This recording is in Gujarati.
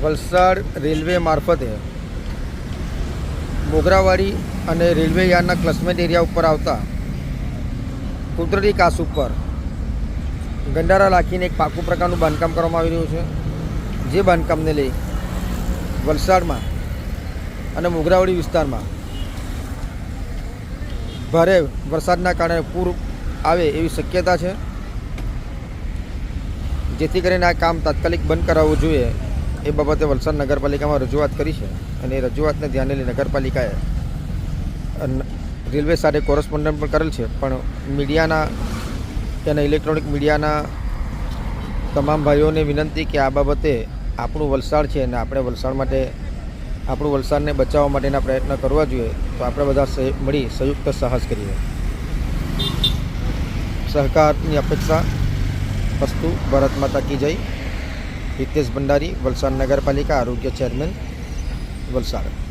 વલસાડ રેલવે મારફતે મોગરાવાડી અને રેલવે યાર્ડના ક્લસમેન્ટ એરિયા ઉપર આવતા કુદરતી કાસ ઉપર ગંડારા રાખીને એક પાકું પ્રકારનું બાંધકામ કરવામાં આવી રહ્યું છે. જે બાંધકામને લઈ વલસાડમાં અને મોગરાવાડી વિસ્તારમાં ભારે વરસાદના કારણે પૂર આવે એવી શક્યતા છે. જેથી કરીને આ કામ તાત્કાલિક બંધ કરાવવું જોઈએ. એ બાબતે વલસાડ નગરપાલિકામાં રજૂઆત કરી છે અને એ રજૂઆતને ધ્યાને લઈ નગરપાલિકાએ રેલવે સાથે કોરસ્પોન્ડન્ટ પણ કરેલ છે, પણ મીડિયાના અને ઇલેક્ટ્રોનિક મીડિયાના તમામ ભાઈઓને વિનંતી કે આ બાબતે આપણું વલસાડ છે અને આપણે વલસાડ માટે, આપણું વલસાડને બચાવવા માટેના પ્રયત્ન કરવા જોઈએ, તો આપણે બધા મળી સંયુક્ત સાહસ કરીએ. સહકારની અપેક્ષા વસ્તુ, ભારત માતા કી જય. હિતેશ ભંડારી વલસાડ નગરપાલિકા આરોગ્ય ચેરમેન વલસાડ.